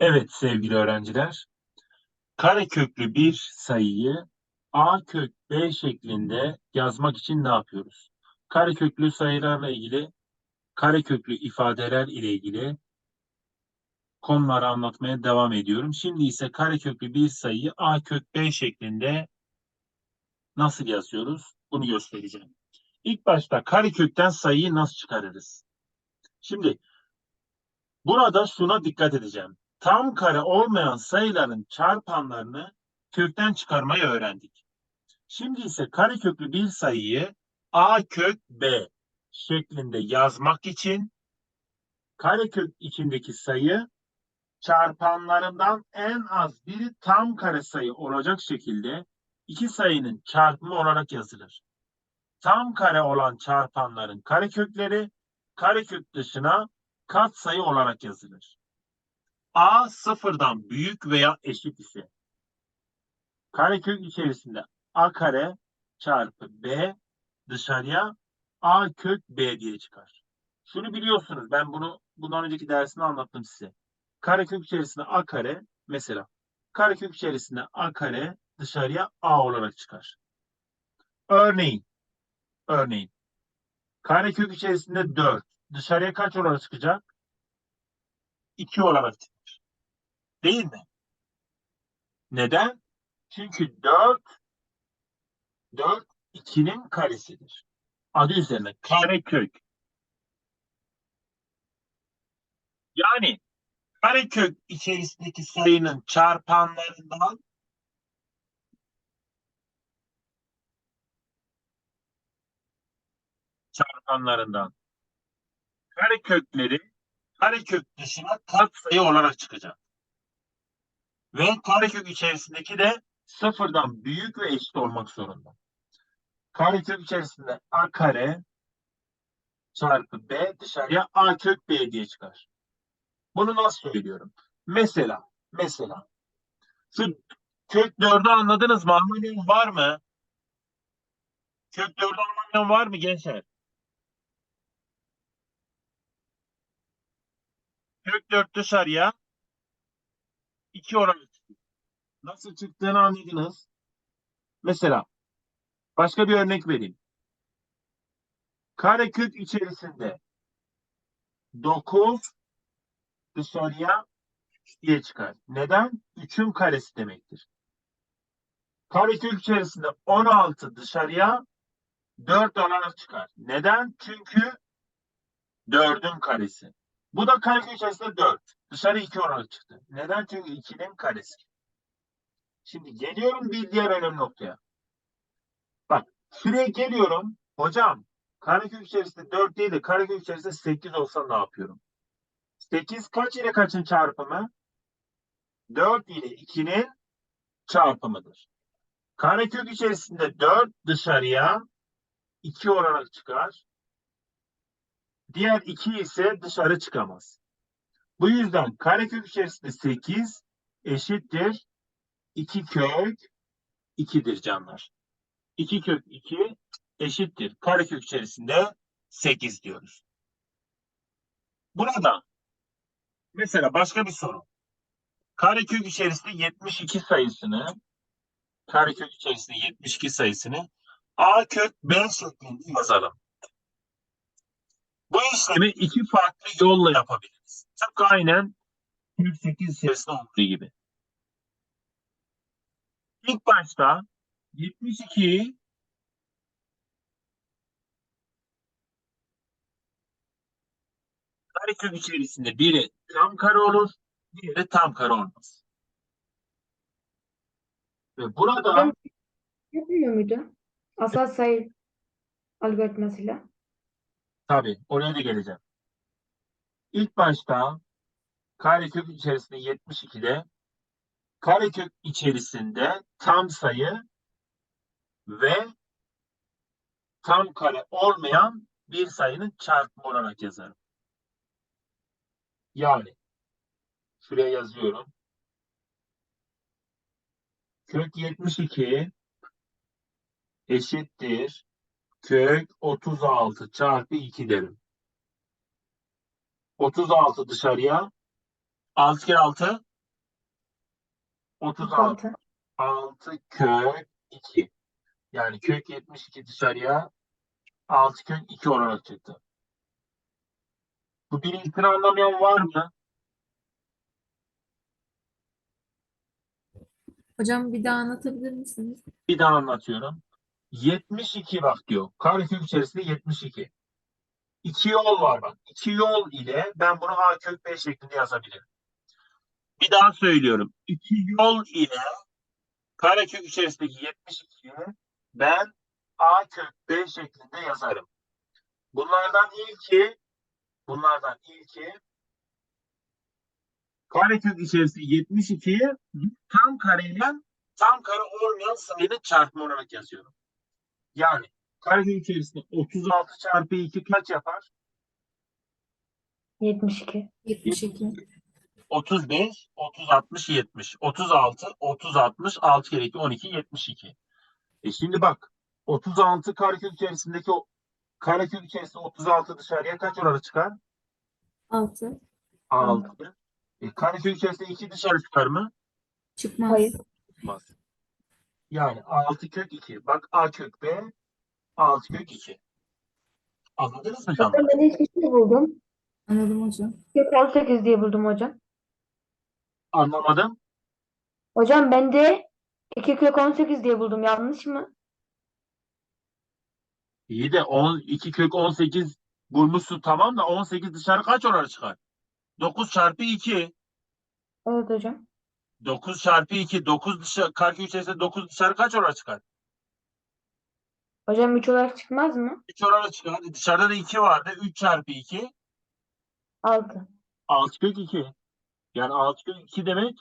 Evet sevgili öğrenciler. Kareköklü bir sayıyı a kök b şeklinde yazmak için ne yapıyoruz? Kareköklü sayılarla ilgili, kareköklü ifadeler ile ilgili konuları anlatmaya devam ediyorum. Şimdi ise kareköklü bir sayıyı a kök b şeklinde nasıl yazıyoruz? Bunu göstereceğim. İlk başta karekökten sayıyı nasıl çıkarırız? Şimdi burada şuna dikkat edeceğim. Tam kare olmayan sayıların çarpanlarını kökten çıkarmayı öğrendik. Şimdi ise kareköklü bir sayıyı a kök b şeklinde yazmak için karekök içindeki sayı çarpanlarından en az biri tam kare sayı olacak şekilde iki sayının çarpımı olarak yazılır. Tam kare olan çarpanların karekökleri karekök dışına katsayı olarak yazılır. A sıfırdan büyük veya eşit ise karekök içerisinde A kare çarpı B dışarıya A kök B diye çıkar. Şunu biliyorsunuz ben bunu bundan önceki dersinde anlattım size. Karekök içerisinde A kare mesela karekök içerisinde A kare dışarıya A olarak çıkar. Örneğin örneğin karekök içerisinde 4 dışarıya kaç olarak çıkacak? 2 olarak çıkar. Değil mi? Neden? Çünkü 4 4 2'nin karesidir. Adı üzerine karekök. Yani karekök içerisindeki sayının çarpanlarından çarpanlarından karekökleri karekök dışına katsayı olarak çıkacak. Ve karekök içerisindeki de sıfırdan büyük ve eşit olmak zorunda. Karekök içerisinde a kare çarpı b dışarıya a kök b diye çıkar. Bunu nasıl söylüyorum? Mesela, mesela şu kök 4'ü anladınız mı? Anlayan var mı? Kök 4'ü anlayan var mı gençler? Kök 4 dışarıya 2 olarak çıkıyor. Nasıl çıktığını anladınız. Mesela başka bir örnek vereyim. Karekök içerisinde 9 dışarıya 3 diye çıkar. Neden? 3'ün karesi demektir. Karekök içerisinde 16 dışarıya 4 olarak çıkar. Neden? Çünkü 4'ün karesi. Bu da karekök içerisinde 4. Dışarı 2 olarak çıktı. Neden? Çünkü 2'nin karesi. Şimdi geliyorum bir diğer önemli noktaya. Bak şuraya geliyorum. Hocam karekök içerisinde 4 değil de karekök içerisinde 8 olsa ne yapıyorum? 8 kaç ile kaçın çarpımı? 4 ile 2'nin çarpımıdır. Karekök içerisinde 4 dışarıya 2 olarak çıkar. Diğer 2 ise dışarı çıkamaz. Bu yüzden karekök içerisinde 8 eşittir 2 kök 2'dir canlar. 2 kök 2 eşittir. Karekök içerisinde 8 diyoruz. Burada mesela başka bir soru. Karekök içerisinde 72 sayısını karekök içerisinde 72 sayısını a kök b şeklinde yazalım. Bu işlemi iki farklı yolla yapabiliriz. Tıpkı aynen 48 içerisinde olduğu gibi. İlk başta 72'yi karekök içerisinde biri tam kare olur, diğeri tam kare olmaz. Ve burada yapmıyor muydu? Asal sayı algoritmasıyla. tabii oraya da geleceğim. İlk başta karekök içerisinde 72'de karekök içerisinde tam sayı ve tam kare olmayan bir sayının çarpımı olarak yazarım. Yani şuraya yazıyorum. Kök 72 eşittir kök 36 çarpı 2 derim. 36 dışarıya 6 kere 6 36. 36. 6 kök 2. Yani kök 72 dışarıya 6 kök 2 olarak çıktı. Bu birincisini anlamayan var mı? Hocam bir daha anlatabilir misiniz? Bir daha anlatıyorum. 72 bak diyor. Karekök içerisinde 72. İki yol var bak. İki yol ile ben bunu a kök b şeklinde yazabilirim. Bir daha söylüyorum. İki yol ile karekök içerisindeki 72'yi ben a kök b şeklinde yazarım. Bunlardan ilki bunlardan ilki karekök içerisinde 72'yi tam kareyle tam kare olmayan sayının çarpımı olarak yazıyorum. Yani karekök içerisinde 36 çarpı 2 kaç yapar? 72. 72. 35, 30, 60, 70. 36, 30, 60, 6 kere 2, 12, 72. E şimdi bak 36 karekök içerisindeki o karekök içerisinde 36 dışarıya kaç oranı çıkar? 6. 6. E, karekök içerisinde 2 dışarı çıkar mı? Çıkmaz. Hayır. Çıkmaz. Yani 6 kök 2. Bak A kök B 6 kök 2. Anladınız mı canım? Ben de hiçbir şey buldum. Anladım hocam. Kök 18 diye buldum hocam. Anlamadım. Hocam ben de 2 kök 18 diye buldum. Yanlış mı? İyi de 10, 2 kök 18 bulmuşsun tamam da 18 dışarı kaç oranı çıkar? 9 çarpı 2. Evet hocam. 9 çarpı 2. 9 dışarı, karekök içerisinde 9 dışarı kaç oranı çıkar? Hocam 3 olarak çıkmaz mı? 3 oranı çıkar. Dışarıda da 2 vardı. 3 çarpı 2. 6. 6 kök 2. Yani 6 kök 2 demek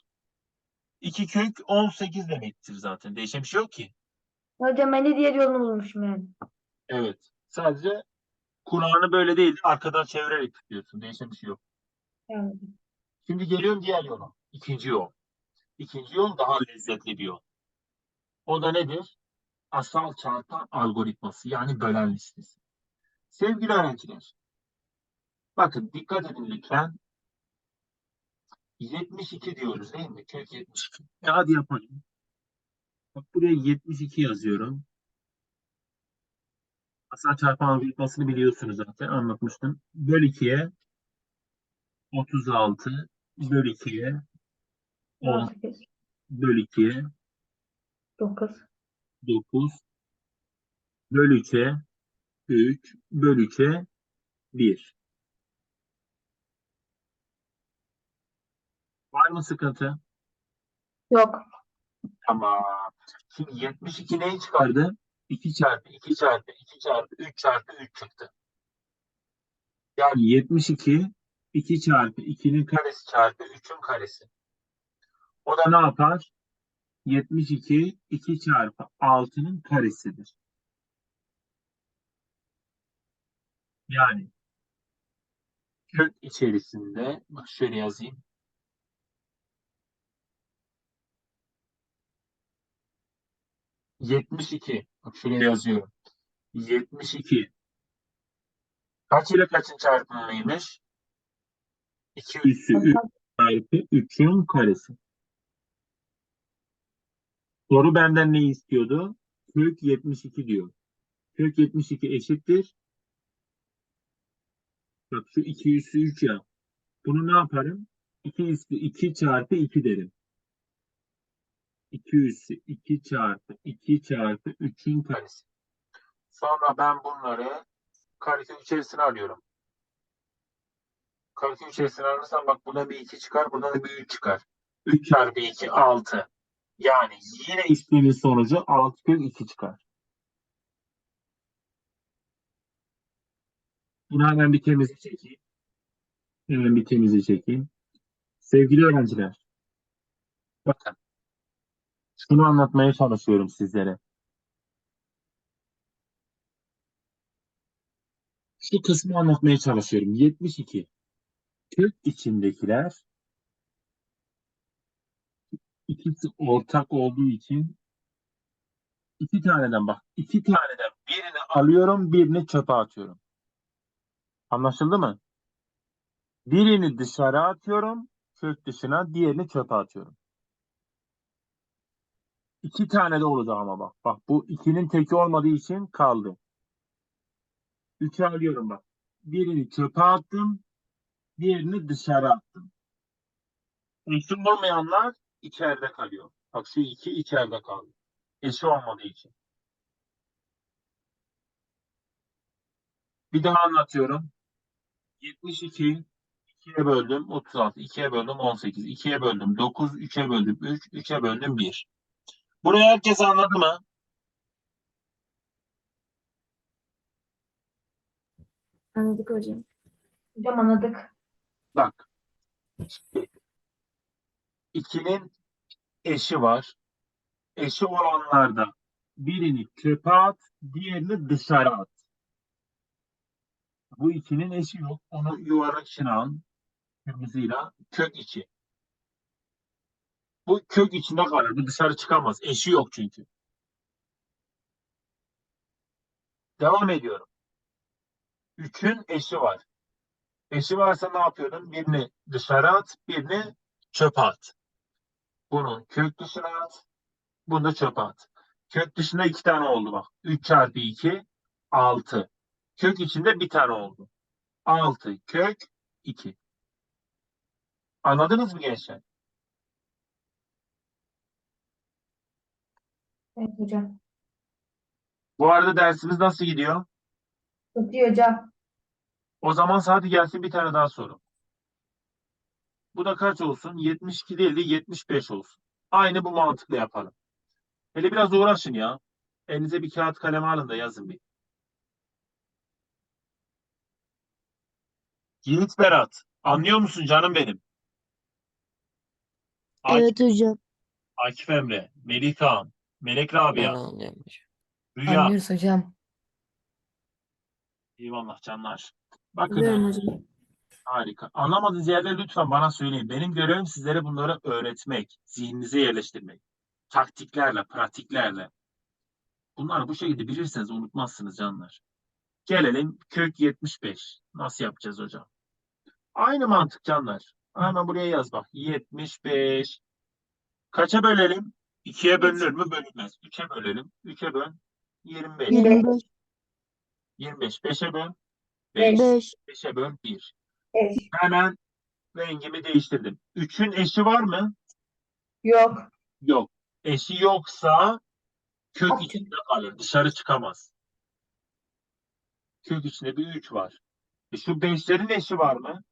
2 kök 18 demektir zaten. Değişen bir şey yok ki. Hocam ben de diğer yolunu bulmuşum yani. Evet. Sadece Kur'an'ı böyle değil. Arkadan çevirerek tutuyorsun. Değişen bir şey yok. Yani. Şimdi geliyorum diğer yola. İkinci yol. İkinci yol daha lezzetli bir yol. O da nedir? Asal çarpı algoritması yani bölen listesi. Sevgili öğrenciler, bakın dikkat edin lütfen. 72 diyoruz değil mi? Kök 72. E hadi yapalım. Bak buraya 72 yazıyorum. Asal çarpı algoritmasını biliyorsunuz zaten anlatmıştım. Böl 2'ye 36 böl 2'ye 10 18. böl 2'ye 9. 9 böl 3'e 3 böl 3'e 1. Var mı sıkıntı? Yok. Tamam. Şimdi 72 neyi çıkardı? 2 çarpı 2 çarpı 2 çarpı 3 çarpı 3 çıktı. Yani 72 2 çarpı 2'nin karesi çarpı 3'ün karesi. O da ne yapar? 72 2 çarpı 6'nın karesidir. Yani kök içerisinde bak şöyle yazayım. Yetmiş iki. Bak şuraya yazıyorum. Yetmiş iki. Kaç ile kaçın çarpımıymış? 2 üssü 3 çarpı 3'ün karesi. Soru benden ne istiyordu? Kök 72 diyor. Kök 72 eşittir. Bak şu 2 üssü 3 ya. Bunu ne yaparım? 2 üssü 2 çarpı 2 derim. 2 üssü 2 çarpı 2 çarpı 3'ün karesi. Sonra ben bunları karekök içerisine alıyorum. Karekök içerisine alırsam bak buradan bir 2 çıkar, buradan da bir 3 çıkar. 3 çarpı 2 6. Yani yine işlemin sonucu 6 kök 2 çıkar. Bunu hemen bir temize çekeyim. Hemen bir temize çekeyim. Sevgili öğrenciler, bakın şunu anlatmaya çalışıyorum sizlere. Şu kısmı anlatmaya çalışıyorum. 72. Kök içindekiler ikisi ortak olduğu için iki taneden bak. iki taneden birini alıyorum, birini çöpe atıyorum. Anlaşıldı mı? Birini dışarı atıyorum, kök dışına, diğerini çöpe atıyorum. İki tane de olacak ama bak. Bak bu ikinin teki olmadığı için kaldı. Üçü alıyorum bak. Birini çöpe attım. Diğerini dışarı attım. Eşi olmayanlar içeride kalıyor. Şu iki içeride kaldı. Eşi olmadığı için. Bir daha anlatıyorum. 72 2'ye böldüm 36, 2'ye böldüm 18, 2'ye böldüm 9, 3'e böldüm 3, 3'e böldüm 1. Burayı herkes anladı mı? Anladık hocam. Hocam anladık. Bak. 2'nin eşi var. Eşi olanlarda birini çöpe at, diğerini dışarı at. Bu ikinin eşi yok. Onu yuvarlak içine. Kırmızıyla kök içi. Bu kök içinde kalır. Bu dışarı çıkamaz. Eşi yok çünkü. Devam ediyorum. Üçün eşi var. Eşi varsa ne yapıyordun? Birini dışarı at, birini çöpe at. Bunu kök dışına at, bunu da çöpe at. Kök dışında iki tane oldu bak. 3 çarpı 2, 6. Kök içinde bir tane oldu. 6 kök 2. Anladınız mı gençler? Evet hocam. Bu arada dersimiz nasıl gidiyor? Çok iyi hocam. O zaman hadi gelsin bir tane daha soru. Bu da kaç olsun? 72 değil de 75 olsun. Aynı bu mantıkla yapalım. Hele biraz uğraşın ya. Elinize bir kağıt kalem alın da yazın bir. Yiğit Berat. Anlıyor musun canım benim? Akif, Evet hocam. Akif Emre, Melih Kaan, Melek Ben Rabia, anlıyorum hocam. Rüya. Anlıyoruz hocam. Eyvallah canlar. Bakın Biliyorum hocam. Harika. Anlamadığınız yerleri lütfen bana söyleyin. Benim görevim sizlere bunları öğretmek, zihninize yerleştirmek. Taktiklerle, pratiklerle. Bunları bu şekilde bilirseniz unutmazsınız canlar. Gelelim kök 75. Nasıl yapacağız hocam? Aynı mantık canlar. Hemen buraya yaz bak. 75. Kaça bölelim? 2'ye bölünür mü? Bölünmez. 3'e bölelim. 3'e böl. 25. 25, 25. 5'e böl. 5. 5, 5'e böl 1. Evet. Hemen rengimi değiştirdim. 3'ün eşi var mı? Yok. Yok. Eşi yoksa kök At. içinde kalır. Dışarı çıkamaz. Kök içinde bir 3 var. E şu 5'lerin eşi var mı?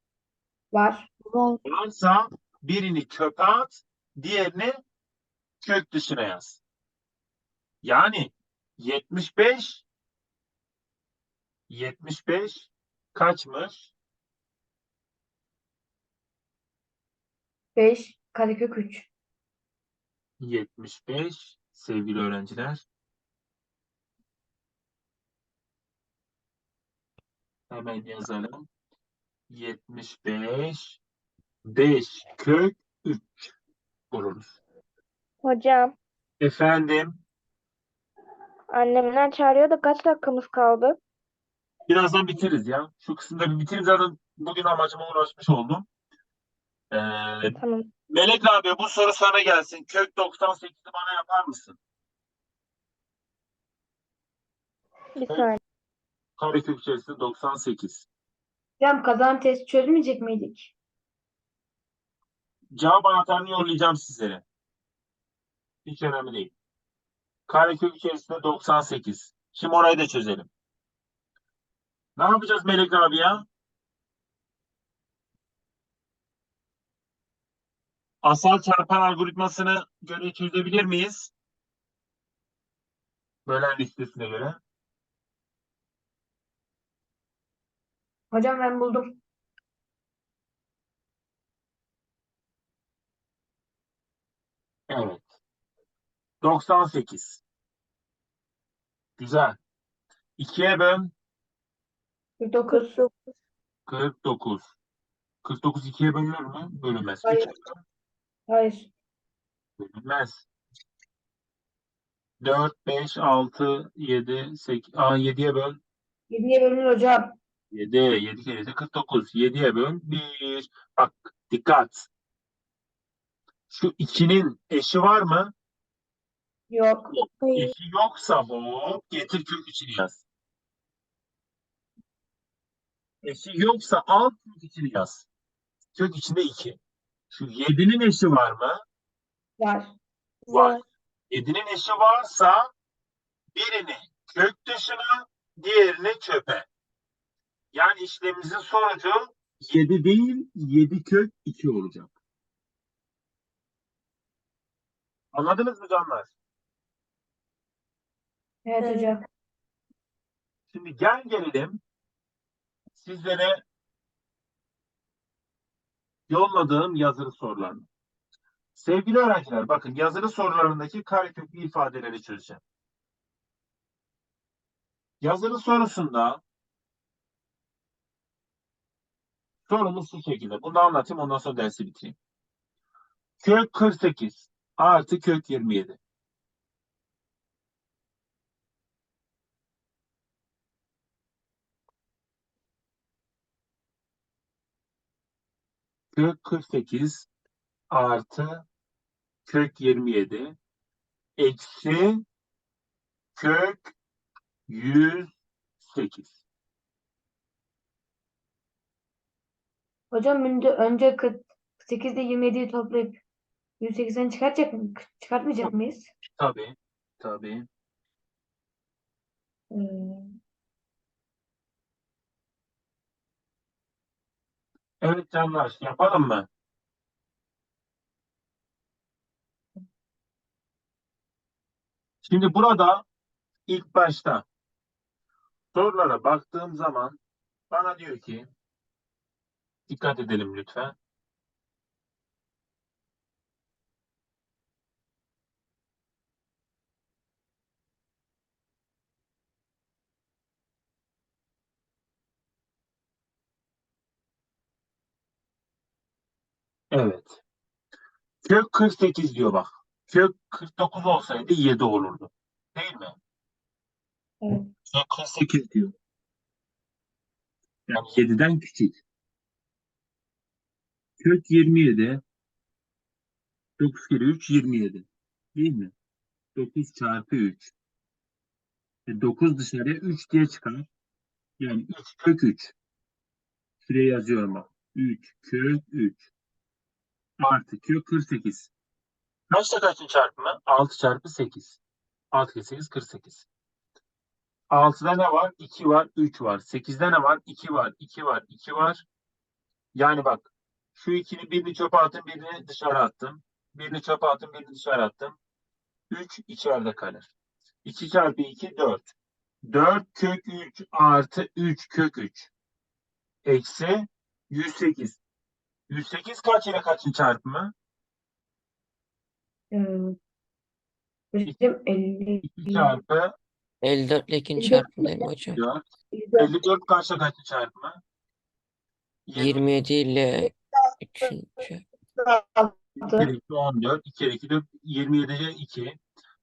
Var. var, Varsa birini çöpe at, diğerini kök dışına yaz. Yani 75 75 kaçmış? 5 karekök 3. 75 sevgili öğrenciler. Hemen yazalım. 75 5 kök 3 buluruz. Hocam, Efendim annemler çağırıyor da kaç dakikamız kaldı? birazdan bitiririz ya. Şu kısımda bir bitireyim zaten bugün amacıma ulaşmış oldum. Ee, Tamam. Melek abi bu soru sana gelsin. Kök 98'i bana yapar mısın? Bir saniye. Karekök içerisinde 98. Hocam kazan test çözmeyecek miydik? Cevap anahtarını yollayacağım sizlere. Hiç önemli değil. Karekök içerisinde 98. Şimdi orayı da çözelim. Ne yapacağız Melek abi ya? Asal çarpan algoritmasını göre çözebilir miyiz? Bölen listesine göre. Hocam ben buldum. Evet. 98. Güzel. 2'ye böl 49. 49. 49 2'ye bölünür mü? Bölünmez. Hayır. 3'e böl Hayır. bölünmez. 4, 5, 6, 7, 8. Aa 7'ye böl. 7'ye bölünür hocam. 7, 7 kere 7 49. 7'ye böl 1. Bak dikkat. Şu 2'nin eşi var mı? Yok. Hayır. Eşi yoksa hop getir kök içini yaz. Eşi yoksa al kök içini yaz. Kök içinde 2. Şu 7'nin eşi var mı? Var. Var. 7'nin eşi varsa birini kök dışına, diğerini çöpe. Yani işlemimizin sonucu 7 değil, 7 kök 2 olacak. Anladınız mı canlar? Evet. hocam. Şimdi gel gelelim sizlere yolladığım yazılı sorularını. Sevgili öğrenciler bakın yazılı sorularındaki kareköklü ifadeleri çözeceğim. Yazılı sorusunda sorumuz şu şekilde. Bunu anlatayım ondan sonra dersi bitireyim. Kök 48 artı kök 27. Kök 48 artı kök 27 eksi kök 108. Hocam önce, önce 48 ile 27'yi toplayıp 180'i çıkartacak mı? Çıkartmayacak mıyız? Tabii, tabii. Ee, Evet canlar, yapalım mı? Şimdi burada ilk başta sorulara baktığım zaman bana diyor ki dikkat edelim lütfen. Evet. Kök 48 diyor bak. Kök 49 olsaydı 7 olurdu. Değil mi? Evet. Kök 48 diyor. Yani 7'den küçük. Kök 27 9 kere 3 27. Değil mi? 9 çarpı 3. E 9 dışarıya 3 diye çıkar. Yani 3 kök 3. Şuraya yazıyorum bak. 3 kök 3. Artı kök 48. Kaçta kaçın çarpımı? 6 çarpı 8. 6 kere 8 48. 6'da ne var? 2 var, 3 var. 8'de ne var? 2 var, 2 var, 2 var. Yani bak şu ikini birini çöpe attım, birini dışarı attım. Birini çöpe attım, birini dışarı attım. 3 içeride kalır. 2 çarpı 2 4. 4 kök 3 artı 3 kök 3. Eksi 108. 108 kaç ile kaçın çarpımı? Hocam 50, 2 çarpı 54 ile 2'nin 54 çarpımı değil mi hocam? 4. 54 54 kaçla kaçın çarpımı? 27 ile 3'ün çarpımı. 2 kere 2 14. 2 kere 2 4. 27'ye 2.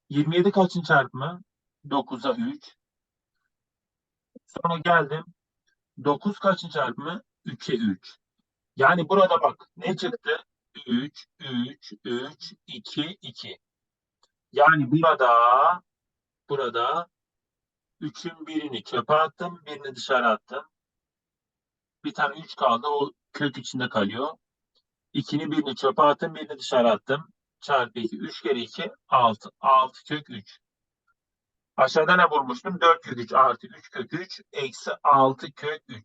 27 kaçın çarpımı? 9'a 3. Sonra geldim. 9 kaçın çarpımı? 3'e 3. Yani burada bak ne çıktı? 3, 3, 3, 2, 2. Yani burada burada 3'ün birini çöpe attım, birini dışarı attım. Bir tane 3 kaldı. O kök içinde kalıyor. 2'nin birini çöpe attım, birini dışarı attım. Çarpı 2. 3 kere 2 6. 6 kök 3. Aşağıda ne bulmuştum? 4 kök 3 artı 3 kök 3 eksi 6 kök 3.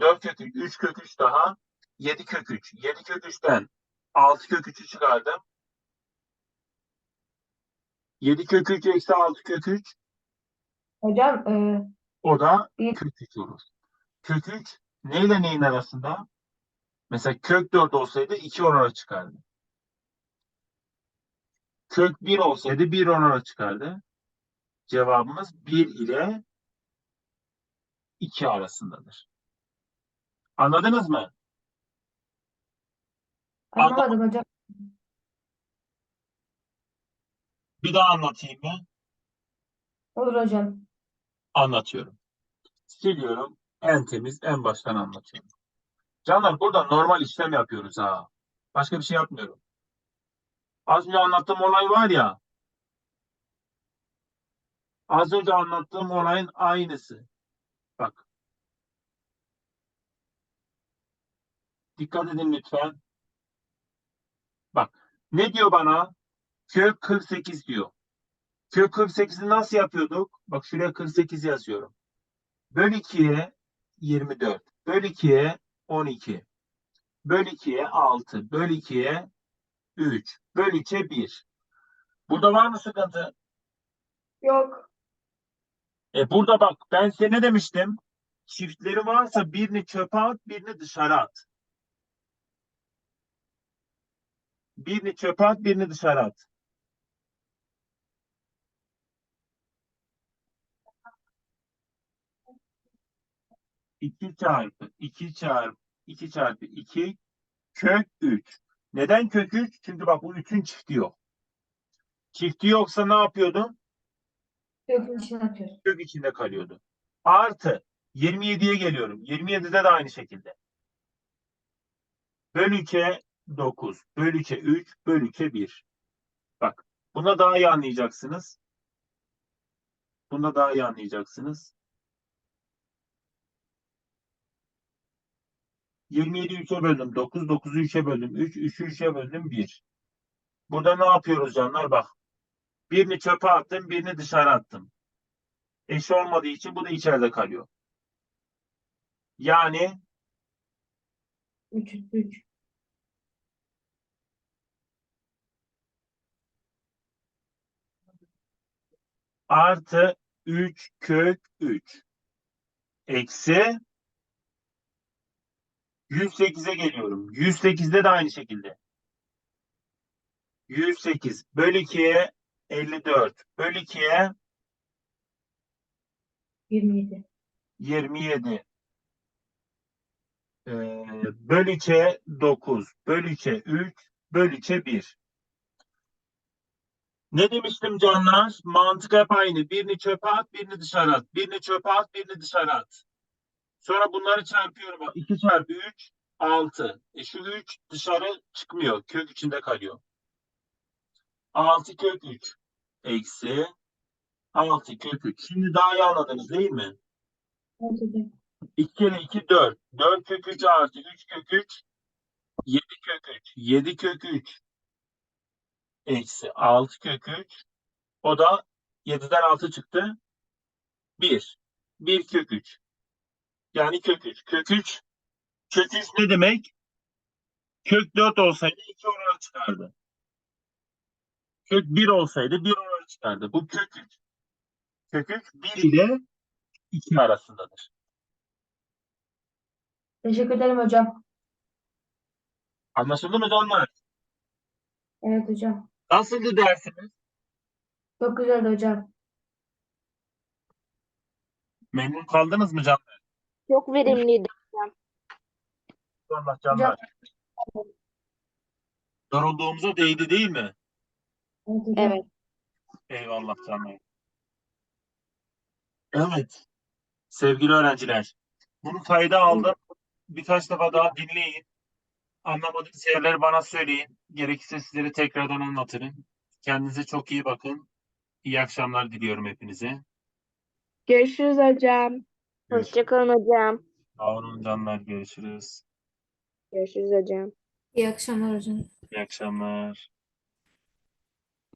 4 kök 3, 3 kök 3 daha 7 kök 3. 7 kök 3'ten 6 kök 3'ü çıkardım. 7 kök 3 eksi 6 kök 3 Hocam e, o da Bir- kök 3 olur. Kök 3 neyle neyin arasında? Mesela kök 4 olsaydı 2 onara çıkardı. Kök 1 olsaydı 1 onara çıkardı. Cevabımız 1 ile 2 arasındadır. Anladınız mı? Anlamadım hocam. Bir daha anlatayım mı? Olur hocam. Anlatıyorum. Siliyorum. En temiz, en baştan anlatıyorum. Canlar burada normal işlem yapıyoruz ha. Başka bir şey yapmıyorum. Az önce anlattığım olay var ya. Az önce anlattığım olayın aynısı. Bak. Dikkat edin lütfen. Ne diyor bana? Kök 48 diyor. Kök 48'i nasıl yapıyorduk? Bak şuraya 48 yazıyorum. Böl 2'ye 24. Böl 2'ye 12. Böl 2'ye 6. Böl 2'ye 3. Böl 3'e 1. Burada var mı sıkıntı? Yok. E burada bak ben size ne demiştim? Çiftleri varsa birini çöpe at, birini dışarı at. Birini çöpe at, birini dışarı at. İki çarpı iki çarpı iki çarpı iki kök üç. Neden kök üç? Çünkü bak bu üçün çifti yok. Çifti yoksa ne atıyoruz. kök içinde kalıyordu. Artı 27'ye geliyorum. 27'de de aynı şekilde. Böl 3'e 9. Böl 3'e 3. Böl 3'e 1. Bak. Buna daha iyi anlayacaksınız. Bunda daha iyi anlayacaksınız. 27'yi 3'e böldüm. 9. 9'u 3'e böldüm. 3. 3'ü 3'e böldüm. 1. Burada ne yapıyoruz canlar? Bak. Birini çöpe attım. Birini dışarı attım. Eşi olmadığı için bu da içeride kalıyor. Yani 3 3. artı 3 kök 3 eksi 108'e geliyorum. 108'de de aynı şekilde. 108 böl 2'ye 54 böl 2'ye 27. 27 ee, böl 3'e 9 böl 3'e 3 böl 3'e 1 Ne demiştim canlar? Mantık hep aynı. Birini çöpe at, birini dışarı at. Birini çöpe at, birini dışarı at. Sonra bunları çarpıyorum. Bak, 2 çarpı 3, 6. E şu 3 dışarı çıkmıyor. Kök içinde kalıyor. 6 kök 3 eksi 6 kök 3. Şimdi daha iyi anladınız değil mi? Evet hocam. 2 kere 2 4. 4 kök 3 artı 3 kök 3. 7 kök 3. 7 kök 3. Eksi 6 kök 3. O da 7'den 6 çıktı. 1. 1 kök 3. Yani kök 3. Kök 3. Kök 3 ne demek? Kök 4 olsaydı 2 olarak çıkardı. Kök 1 olsaydı 1 olarak çıkardı. Bu kök 3. Kök 3 1 ile 2 arasındadır. Teşekkür ederim hocam. Anlaşıldı mı canlar? Evet hocam. Nasıldı dersiniz? Çok güzeldi hocam. Memnun kaldınız mı canlar? Çok verimliydi. Allah canlar. Yorulduğumuza değdi değil mi? Evet. Eyvallah canlar. Evet. Sevgili öğrenciler. Bunu kayda aldım. Birkaç defa daha dinleyin. Anlamadığınız yerleri bana söyleyin. Gerekirse sizlere tekrardan anlatırım. Kendinize çok iyi bakın. İyi akşamlar diliyorum hepinize. Görüşürüz hocam. Hoşçakalın hocam. Sağ olun canlar. Görüşürüz. Görüşürüz hocam. İyi akşamlar hocam. İyi akşamlar.